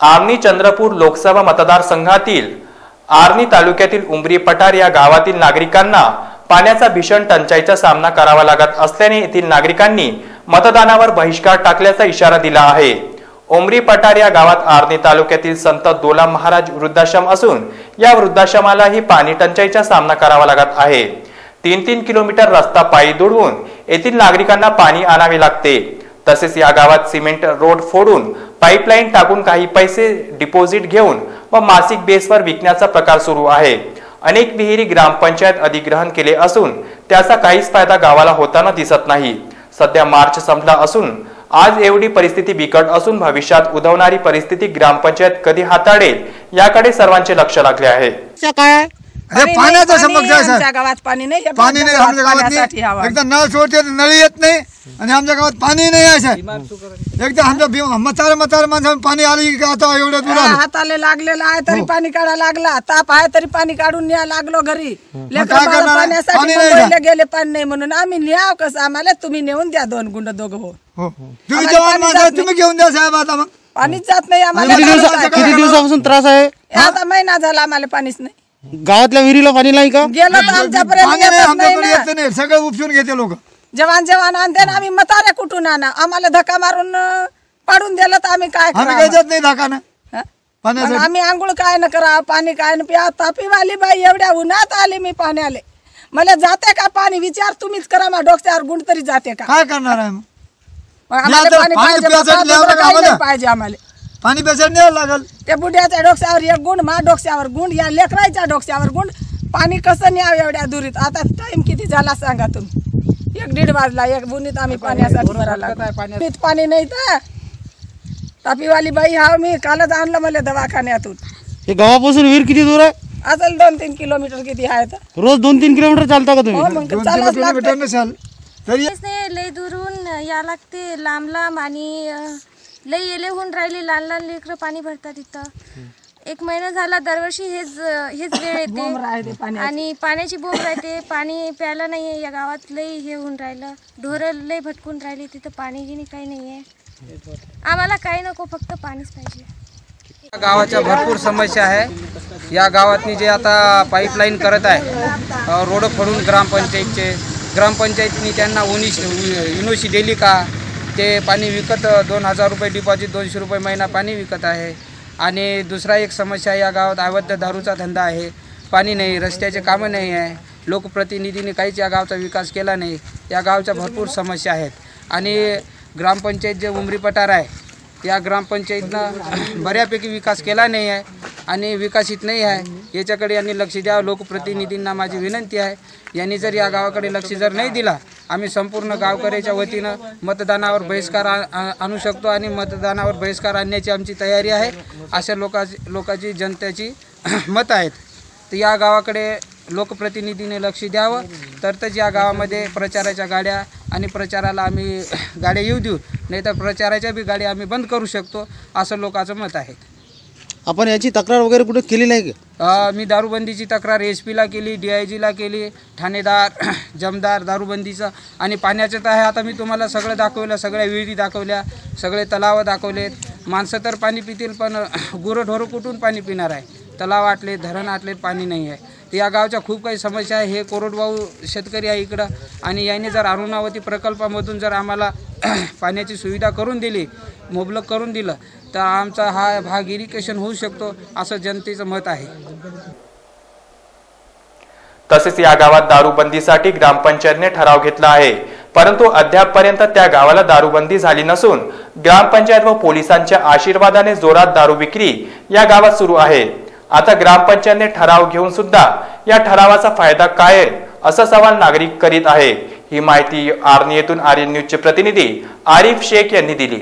आर्णी चंद्रपूर लोकसभा मतदारसंघातील आर्णी तालुक्यातील उमरी पठार या गावातील नागरिकांना पाण्याचा भीषण टंचाईचा सामना करावा लागत असल्याने येथील नागरिकांनी मतदानावर बहिष्कार टाकल्याचा इशारा दिला आहे. उमरी पठार या गावात आर्णी तालुक्यातील संत दोला महाराज वृद्धाश्रम असून या वृद्धाश्रमालाही पाणी टंचाईचा सामना करावा लागत आहे. तीन तीन किलोमीटर रस्ता पायी दुडवून येथील नागरिकांना पाणी आणावे लागते. तसेच या गावात सिमेंट रोड फोडून पाईपलाईन टाकून काही पैसे डिपॉझिट घेऊन व मासिक बेसवर विकण्याचा प्रकार सुरू आहे अनेक विहिरी ग्रामपंचायत अधिग्रहण केले असून त्याचा काहीच फायदा गावाला होताना दिसत नाही सध्या मार्च संपला असून आज एवढी परिस्थिती बिकट असून भविष्यात उद्भवणारी परिस्थिती ग्रामपंचायत कधी हाताळेल याकडे सर्वांचे लक्ष लागले आहे सकाळ आहे? अरे पाण्याचा समस्या आहे आमच्या सर गावात पाणी नाही पाणी नाही आमच्या गावात पाण्यासाठी हवा. नाही एकदा नळ सोडते तर नळी येत नाही. आणि आमच्या गावात पाणी नाही आहे एकदा आमच्या भीम- म्हातारे म्हातारे माणसाला पाणी आली की आता एवढ्या दूर हा, आलं हाताला लागलेला आहे तरी हो. पाणी काढा लागला. ताप आहे तरी पाणी काढून न्या लागलो घरी. लेकरं काय बाळं करणार? पाण्यासाठी मुंबईला? गेले पाणी नाही म्हणून आम्ही न्याव कसं आम्हाला? तुम्ही नेऊन द्या दोन गुंड दोघं हो. तुम्ही आम्हाला जवान पाणी माणसं जात तुम्ही घेऊन द्या साहेब आता मग. पाणीच जात नाही आम्हाला दिवसा-? किती दिवसापासून त्रास आहे? आता महिना झाला आम्हाला पाणीच नाही. गावातल्या विहिरीला पाणी नाही का? गेलो तर आमच्यापर्यंत पाणी नाही येतच नाही आमच्याकडे ना. येत नाही. सगळं उपसून घेते लोक. जवान जवान आणते ना आम्ही मतारे कुठून आणा? आम्हाला धक्का मारून अं, पाडून दिलं तर आम्ही काय आम्ही करावं? काय जात नाही धाकानं. हा? पाण्यासाठी. मग आम्ही आंघोळ काय न करा पाणी काय न प्या. तापीवाली बाई एवढ्या उन्हात आली मी पाण्याले. मला जाते का पाणी? विचार तुम्हीच करा मग डोक्यावर गुंड तरी जाते का? काय करणार आहे मग? आम्हाला पाणी पाणी प्यायसाठी आम्हाला. पाहिजे आम्हाला. पाणी प्यायसाठी न्यावं लागल. त्या बुड्याच्या डोक्यावर एक गुंड मा डोक्यावर गुंड या लेकराच्या डोक्यावर गुंड. पाणी कसं न्यावं एवढ्या दुरीत? आता टाइम किती झाला सांगा तुम्ही? एक दीड वाजला एक बुनीत आम्ही पाण्यासाठी भरायला लागलो. पाणी नाही तर? तापीवाली बाई हा मी कालच आणलं मला दवाखान्यातून. हे गावापासून विहीर किती दूर आहे? असेल दोन तीन किलोमीटर किती आहे तर? रोज दोन तीन किलोमीटर चालता का हो तुम्ही मग लागते नसाल तरी तेच नाही लय दुरून या लागते लांब लांब आणि अ, लय येले होऊन राहिली लहान लहान लेकरं पाणी भरतात इथं. एक महिना झाला दरवर्षी हेच हेच वेळ येते. आणि पाण्याची बोंब राहते पाणी प्यायला नाही आहे या गावात लय हे होऊन राहिलं. ढोरं लय भटकून राहिली तिथं पाणी गिनी काही नाही आहे आम्हाला काही नको फक्त पाणीच पाहिजे. या गावाच्या भरपूर समस्या आहे. या गावातनी जे आता पाईपलाईन करत आहे रोड फोडून ग्रामपंचायतचे ग्रामपंचायतनी त्यांना उनीस युनोशी दिली का? ते पाणी विकत दोन हजार रुपये डिपॉझिट दोनशे रुपये महिना पाणी विकत आहे. आणि दुसरा एक समस्या या गावात अवैध दारूचा धंदा आहे. पाणी नाही रस्त्याचे कामं नाही आहे. लोकप्रतिनिधींनी काहीच या गावचा विकास केला नाही. या गावच्या भरपूर समस्या आहेत. आणि ग्रामपंचायत जे उमरी पठार आहे या ग्रामपंचायतनं बऱ्यापैकी विकास केला नाही आहे आणि विकसित नाही आहे. याच्याकडे यांनी लक्ष द्यावं. लोकप्रतिनिधींना माझी विनंती आहे. यांनी जर या गावाकडे लक्ष जर नाही दिला आम्ही संपूर्ण गावकऱ्याच्या वतीनं मतदानावर बहिष्कार आ- आणू शकतो आणि मतदानावर बहिष्कार आणण्याची आमची तयारी आहे. अशा लोकांची लोकाची जनतेची मत आहेत. तर या गावाकडे लोकप्रतिनिधीने लक्ष द्यावं. तरच या गावामध्ये प्रचाराच्या गाड्या आणि प्रचाराला आम्ही गाड्या येऊ देऊ. नाही तर प्रचाराच्या बी गाड्या आम्ही बंद करू शकतो असं लोकांचं मत आहे. आपण याची तक्रार वगैरे कुठे केली नाही का? मी दारूबंदीची तक्रार एस पीला केली डी आय जीला केली ठाणेदार जमदार दारूबंदीचं. आणि पाण्याचं तर आहे आता मी तुम्हाला सगळं दाखवलं सगळ्या विहिरी दाखवल्या सगळे तलावं दाखवलेत. माणसं तर पाणी पितील पण गुरंढोरं कुठून पाणी पिणार आहे? तलाव आटले धरण आटले पाणी नाही आहे. तर या गावच्या खूप काही समस्या आहे. हे कोरडवाहू शेतकरी आहे इकडं. आणि याने जर अरुणावती प्रकल्पामधून जर आम्हाला पाण्याची सुविधा करून दिली मुबलक करून दिलं तर आमचा हा भाग इरिगेशन होऊ शकतो असं जनतेचं मत आहे. तसेच या गावात दारूबंदीसाठी ग्रामपंचायतने ठराव घेतला आहे. परंतु अद्यापपर्यंत त्या गावाला दारूबंदी झाली नसून ग्रामपंचायत व पोलिसांच्या आशीर्वादाने जोरात दारू विक्री या गावात सुरू आहे. आता ग्रामपंचायतने ठराव घेऊन सुद्धा या ठरावाचा फायदा काय आहे? असा सवाल नागरिक करीत आहे ही माहिती आर्नी येथून आर्यन न्यूजचे प्रतिनिधी आरिफ शेख यांनी दिली